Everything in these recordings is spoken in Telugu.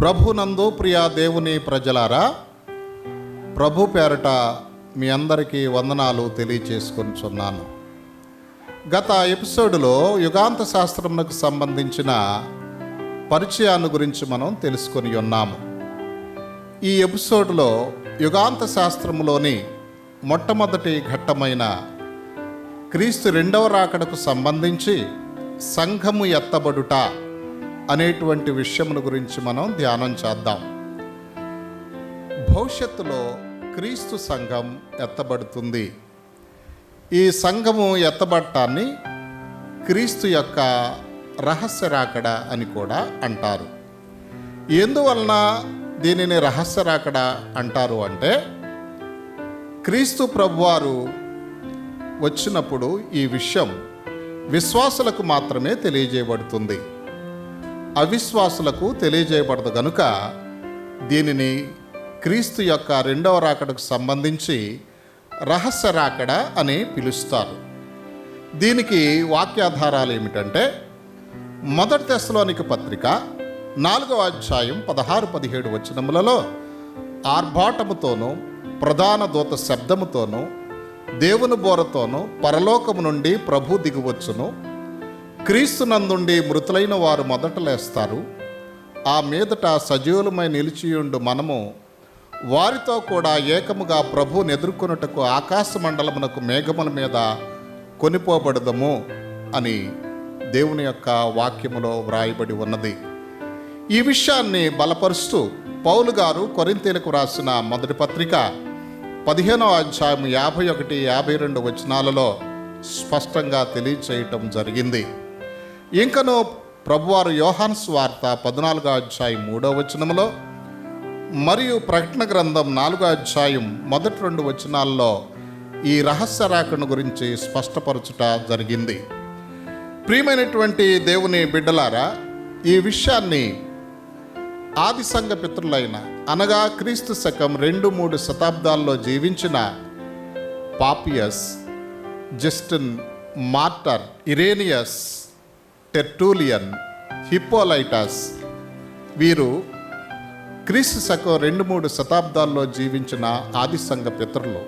ప్రభునందు ప్రియా దేవుని ప్రజలారా ప్రభు పేరట మీ అందరికీ వందనాలు తెలియచేసుకుంటున్నాను గత ఎపిసోడ్లో యుగాంత శాస్త్రమునకు సంబంధించిన పరిచయాన్ని గురించి మనం తెలుసుకొని ఉన్నాము. ఈ ఎపిసోడ్లో యుగాంత శాస్త్రములోని మొట్టమొదటి ఘట్టమైన క్రీస్తు రెండవ రాకడకు సంబంధించి సంఘము ఎత్తబడుట అనేటువంటి విషయమును గురించి మనం ధ్యానం చేద్దాం. భవిష్యత్తులో క్రీస్తు సంఘం ఎత్తబడుతుంది. ఈ సంఘము ఎత్తబడటాన్ని క్రీస్తు యొక్క రహస్య రాకడ అని కూడా అంటారు. ఎందువలన దీనిని రహస్య రాకడ అంటారు అంటే క్రీస్తు ప్రభువారు వచ్చినప్పుడు ఈ విషయం విశ్వాసులకు మాత్రమే తెలియజేయబడుతుంది. అవిశ్వాసులకు తెలియజేయబడదు గనుక దీనిని క్రీస్తు యొక్క రెండవ రాకడకు సంబంధించి రహస్య రాకడ అని పిలుస్తారు. దీనికి వాక్యాధారాలు ఏమిటంటే మొదటి తెశలోనికి పత్రిక నాలుగవ అధ్యాయం పదహారు పదిహేడు వచనములలో ఆర్భాటముతోనూ ప్రధాన దూత శబ్దముతోనూ దేవుని బోరతోనూ పరలోకము నుండి ప్రభు దిగువచ్చును. క్రీస్తునందుండి మృతులైన వారు మొదట లేస్తారు. ఆ మీదట సజీవులమై నిలిచియుండు మనము వారితో కూడా ఏకముగా ప్రభువుని ఎదుర్కొనుటకు ఆకాశ మండలమునకు మేఘముల మీద కొనిపోబడదము అని దేవుని యొక్క వాక్యములో వ్రాయబడి ఉన్నది. ఈ విషయాన్ని బలపరుస్తూ పౌలు గారు కొరింతీలకు రాసిన మొదటి పత్రిక పదిహేనవ అధ్యాయం యాభై ఒకటి యాభై రెండు వచనాలలో స్పష్టంగా తెలియచేయటం జరిగింది. ఇంకను ప్రభువారు యోహాన్ స్వార్త పద్నాలుగో అధ్యాయం మూడో వచనములో మరియు ప్రకటన గ్రంథం నాలుగో అధ్యాయం మొదటి రెండు వచనాల్లో ఈ రహస్య రాకను గురించి స్పష్టపరచుట జరిగింది. ప్రియమైనటువంటి దేవుని బిడ్డలారా ఈ విషయాన్ని ఆది సంఘ పితృలైన అనగా క్రీస్తు శకం రెండు మూడు శతాబ్దాల్లో జీవించిన పాపియస్ జస్టిన్ మార్టర్ ఇరేనియస్ టెర్టూలియన్ హిప్పోలైటస్. వీరు క్రీస్తు శకం రెండు మూడు శతాబ్దాల్లో జీవించిన ఆది సంఘ పితరులు.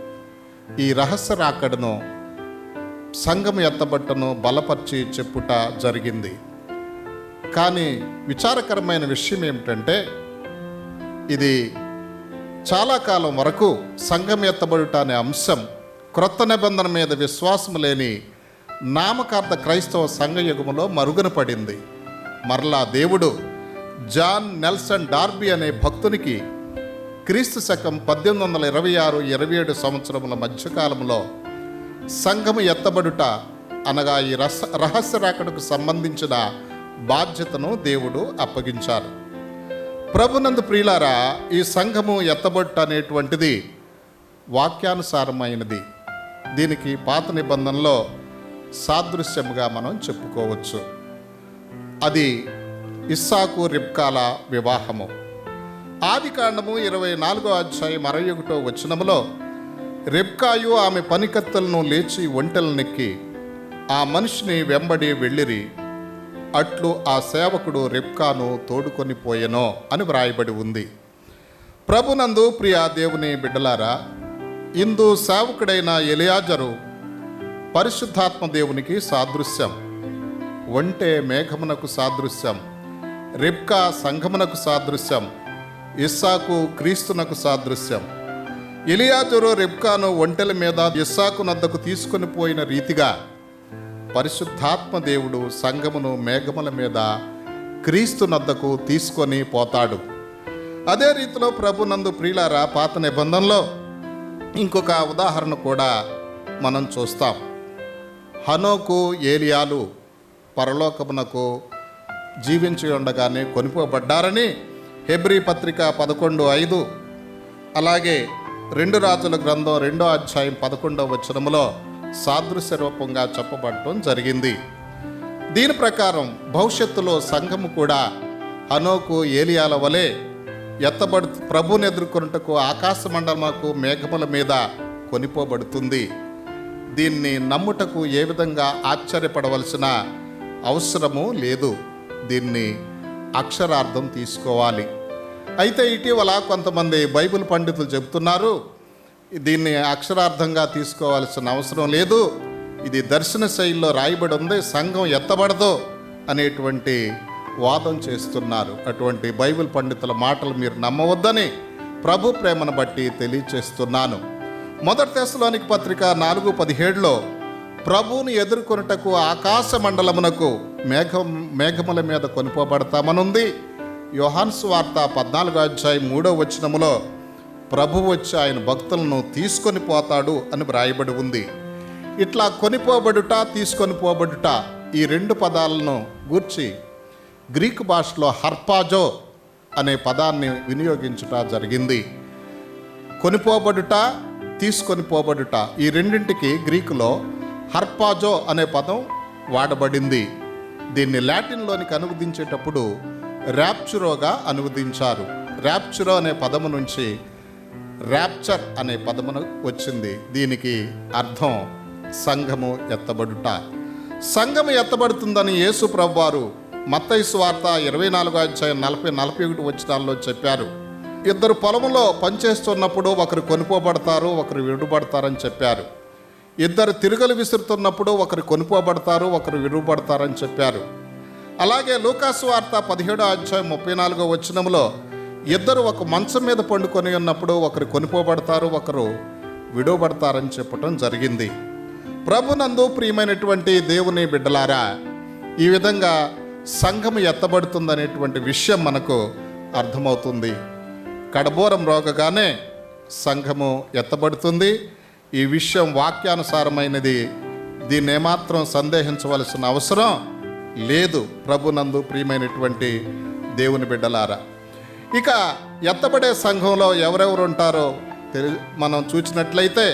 ఈ రహస్య రాకడను సంఘం ఎత్తబట్టను బలపరిచి చెప్పుట జరిగింది. కానీ విచారకరమైన విషయం ఏమిటంటే ఇది చాలా కాలం వరకు సంఘం ఎత్తబడుట అనే అంశం క్రొత్త నిబంధన మీద విశ్వాసం లేని నామకార్థ క్రైస్తవ సంఘయుగములో మరుగున పడింది మరలా దేవుడు జాన్ నెల్సన్ డార్బీ అనే భక్తునికి క్రీస్తు శకం పద్దెనిమిది వందల ఇరవై ఆరు ఇరవై ఏడు సంవత్సరముల మధ్యకాలంలో సంఘము ఎత్తబడుట అనగా ఈ రస రహస్య రాకడకు సంబంధించిన బాధ్యతను దేవుడు అప్పగించారు. ప్రభునందు ప్రియులారా ఈ సంఘము ఎత్తబడుట అనేటువంటిది వాక్యానుసారమైనది. దీనికి పాత నిబంధనలో సాదృశ్యముగా మనం చెప్పుకోవచ్చు. అది ఇస్సాకు రిబ్కాల వివాహము. ఆది కాండము ఇరవై నాలుగో అధ్యాయం అరవై ఒకటో వచనములో రెబ్కాయు ఆమె పనికత్తలను లేచి ఒంటెలనెక్కి ఆ మనిషిని వెంబడి వెళ్ళిరి. అట్లు ఆ సేవకుడు రెబ్కాను తోడుకొని పోయెనో అని వ్రాయబడి ఉంది. ప్రభునందు ప్రియా దేవుని బిడ్డలారా ఇందు సేవకుడైన ఎలియాజరు పరిశుద్ధాత్మ దేవునికి సాదృశ్యం. ఒంటే మేఘమునకు సాదృశ్యం. రిబ్కా సంఘమునకు సాదృశ్యం. ఇస్సాకు క్రీస్తునకు సాదృశ్యం. ఇలియాజురు రిబ్కాను ఒంటెల మీద ఇస్సాకు నద్దకు తీసుకొని పోయిన రీతిగా పరిశుద్ధాత్మ దేవుడు సంఘమును మేఘముల మీద క్రీస్తు నద్దకు తీసుకొని పోతాడు. అదే రీతిలో ప్రభునందు ప్రియులారా పాత నిబంధనలో ఇంకొక ఉదాహరణ కూడా మనం చూస్తాం. హనోకు ఏలియాలు పరలోకమునకు జీవించి ఉండగానే కొనిపోబడ్డారని హెబ్రీ పత్రిక పదకొండు ఐదు. అలాగే రెండు రాజుల గ్రంథం రెండో అధ్యాయం పదకొండవ వచనములో సాదృశ్య రూపంగా చెప్పబడటం జరిగింది. దీని ప్రకారం భవిష్యత్తులో సంఘము కూడా హనోకు ఏలియాల వలె ఎత్తబడు ప్రభుని ఎదుర్కొనుటకు ఆకాశమండలమకు మేఘముల మీద కొనిపోబడుతుంది. దీన్ని నమ్ముటకు ఏ విధంగా ఆశ్చర్యపడవలసిన అవసరము లేదు. దీన్ని అక్షరార్థం తీసుకోవాలి. అయితే ఇటీవల కొంతమంది బైబిల్ పండితులు చెబుతున్నారు దీన్ని అక్షరార్థంగా తీసుకోవాల్సిన అవసరం లేదు. ఇది దర్శన శైలిలో రాయబడి ఉంది సంఘం ఎత్తబడదు అనేటువంటి వాదం చేస్తున్నారు. అటువంటి బైబిల్ పండితుల మాటలు మీరు నమ్మవద్దని ప్రభు ప్రేమను బట్టి తెలియచేస్తున్నాను. మొదటి దశలోనికి పత్రిక నాలుగు పదిహేడులో ప్రభువుని ఎదుర్కొనుటకు ఆకాశ మండలమునకు మేఘం మేఘముల మీద కొనుకోబడతామనుంది యోహాన్స్ వార్త పద్నాలుగు అధ్యాయం మూడో వచనములో ప్రభు వచ్చి ఆయన భక్తులను తీసుకొని పోతాడు అని వ్రాయబడి ఉంది. ఇట్లా కొనిపోబడుట తీసుకొని పోబడుట ఈ రెండు పదాలను గూర్చి గ్రీకు భాషలో హర్పాజో అనే పదాన్ని వినియోగించుట జరిగింది. కొనిపోబడుట తీసుకొని పోబడుట. ఈ రెండింటికి గ్రీకులో హర్పాజో అనే పదం వాడబడింది. దీన్ని లాటిన్లోనికి అనువదించేటప్పుడు ర్యాప్చురోగా అనువదించారు. ర్యాప్చురో అనే పదము నుంచి ర్యాప్చర్ అనే పదమును వచ్చింది. దీనికి అర్థం సంఘము ఎత్తబడుట. సంఘము ఎత్తబడుతుందని యేసు ప్రభువారు మత్తైసు వార్త ఇరవై నాలుగో అధ్యాయం నలభై నలభై ఒకటి వచ్చినాల్లో చెప్పారు. ఇద్దరు పొలంలో పనిచేస్తున్నప్పుడు ఒకరు కొనుక్కోబడతారు ఒకరు విడుబడతారని చెప్పారు. ఇద్దరు తిరుగులు విసురుతున్నప్పుడు ఒకరు కొనుక్కోబడతారు ఒకరు విడుబడతారని చెప్పారు. అలాగే లూకాసు వార్త పదిహేడో అధ్యాయం ముప్పై నాలుగో వచనంలో ఇద్దరు ఒక మంచం మీద పండుకొని ఉన్నప్పుడు ఒకరు కొనుక్కోబడతారు ఒకరు విడువబడతారని చెప్పటం జరిగింది. ప్రభునందు ప్రియమైనటువంటి దేవుని బిడ్డలారా ఈ విధంగా సంఘము ఎత్తబడుతుందనేటువంటి విషయం మనకు అర్థమవుతుంది. కడబోరం రోగగానే సంఘము ఎత్తబడుతుంది. ఈ విషయం వాక్యానుసారమైనది. దీన్ని ఏమాత్రం సందేహించవలసిన అవసరం లేదు ప్రభునందు ప్రియమైనటువంటి దేవుని బిడ్డలారా. ఇక ఎత్తబడే సంఘంలో ఎవరెవరు ఉంటారో తెలి మనం చూసినట్లయితే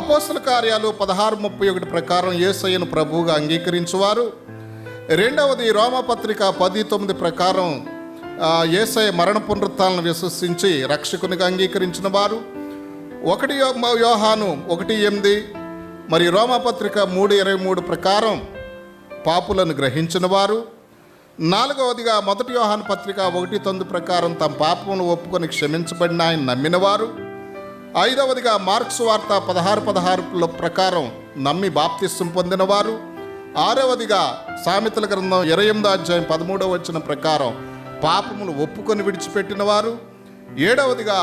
అపోసల కార్యాలు పదహారు ముప్పై ఒకటి ప్రకారం ఏసయ్యను ప్రభువుగా అంగీకరించువారు. రెండవది రోమపత్రిక పది తొమ్మిది ప్రకారం ఆ, మరణ పునరుత్నాలను విశ్వసించి రక్షకునిగా అంగీకరించిన వారు. ఒకటి యో- యోహాను ఒకటి ఎనిమిది మరి రోమపత్రిక మూడు ఇరవై మూడు ప్రకారం పాపులను గ్రహించిన వారు. నాలుగవదిగా మొదటి యోహాను పత్రిక ఒకటి తొమ్మిది ప్రకారం తమ పాపమును ఒప్పుకొని క్షమించబడిన ఆయన నమ్మినవారు. ఐదవదిగా మార్క్స్ వార్త పదహారు పదహారుల ప్రకారం నమ్మి బాప్తిస్తం పొందినవారు. ఆరవదిగా సామెతల గ్రంథం ఇరవై ఎనిమిదో అధ్యాయం పదమూడవ వచ్చిన ప్రకారం పాపములు ఒప్పుకొని విడిచిపెట్టిన వారు ఏడవదిగా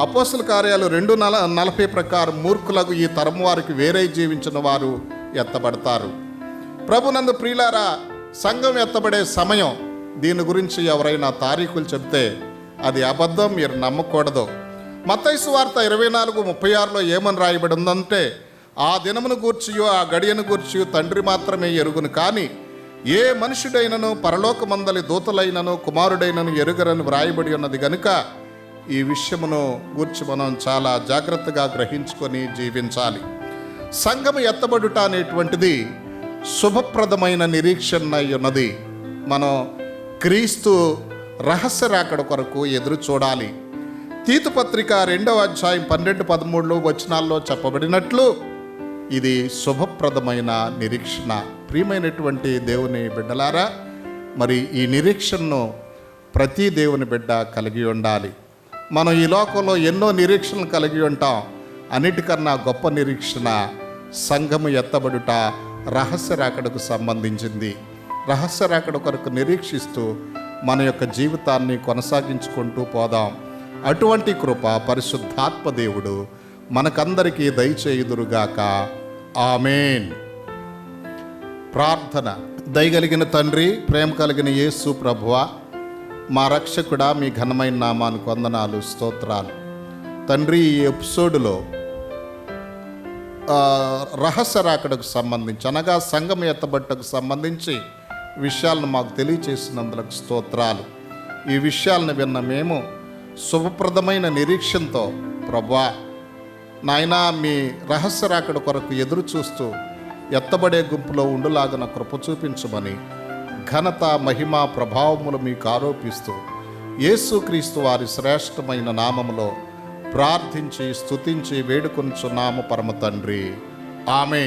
అపోసల కార్యాలు రెండు నల నలభై ప్రకారం మూర్ఖులకు ఈ తరం వారికి వేరే జీవించిన వారు ఎత్తబడతారు. ప్రభునందు ప్రియులారా సంఘం ఎత్తబడే సమయం దీని గురించి ఎవరైనా తారీఖులు చెప్తే అది అబద్ధం మీరు నమ్మకూడదు. మతైసు వార్త ఇరవై నాలుగు ముప్పై ఆరులో ఏమని రాయబడి ఉందంటే ఆ దినమును గూర్చియో ఆ గడియను గూర్చియో తండ్రి మాత్రమే ఎరుగును. కానీ ఏ మనుషుడైనను పరలోకమందలి దూతలైనను కుమారుడైనను ఎరుగరని వ్రాయబడి ఉన్నది గనుక ఈ విషయమును గూర్చి మనం చాలా జాగ్రత్తగా గ్రహించుకొని జీవించాలి. సంఘము ఎత్తబడుట అనేటువంటిది శుభప్రదమైన నిరీక్షణ అయి ఉన్నది. మనం క్రీస్తు రహస్య రాకడ కొరకు ఎదురు చూడాలి. తీతుపత్రిక రెండవ అధ్యాయం పన్నెండు పదమూడులో వచనాల్లో చెప్పబడినట్లు ఇది శుభప్రదమైన నిరీక్షణ. ప్రియమైనటువంటి దేవుని బిడ్డలారా మరి ఈ నిరీక్షణను ప్రతి దేవుని బిడ్డ కలిగి ఉండాలి. మనం ఈ లోకంలో ఎన్నో నిరీక్షణలు కలిగి ఉంటాం. అన్నిటికన్నా గొప్ప నిరీక్షణ సంఘము ఎత్తబడుట రహస్య రాకడకు సంబంధించింది. రహస్య రాకడ కొరకు నిరీక్షిస్తూ మన యొక్క జీవితాన్ని కొనసాగించుకుంటూ పోదాం. అటువంటి కృప పరిశుద్ధాత్మ దేవుడు మనకందరికీ దయచేయుదురుగాక. ఆమెన్. ప్రార్థన. దయగలిగిన తండ్రి ప్రేమ కలిగిన యేసు ప్రభువ మా రక్షకుడా మీ ఘనమైన నామానికి వందనాలు స్తోత్రాలు. తండ్రి ఈ ఎపిసోడులో రహస్య రాకడకు సంబంధించి అనగా సంఘం ఎత్తబట్టకు సంబంధించి విషయాలను మాకు తెలియచేసినందులకు స్తోత్రాలు. ఈ విషయాలను విన్న మేము శుభప్రదమైన నిరీక్షంతో ప్రభా నాయనా మీ రహస్య రాకడ కొరకు ఎదురు చూస్తూ ఎత్తబడే గుంపులో ఉండులాగన కృప చూపించమని ఘనత మహిమ ప్రభావములు మీకు ఆరోపిస్తూ యేసుక్రీస్తు వారి శ్రేష్టమైన నామములో ప్రార్థించి స్తుతించి వేడుకొనుచున్నాము పరమ తండ్రి. ఆమె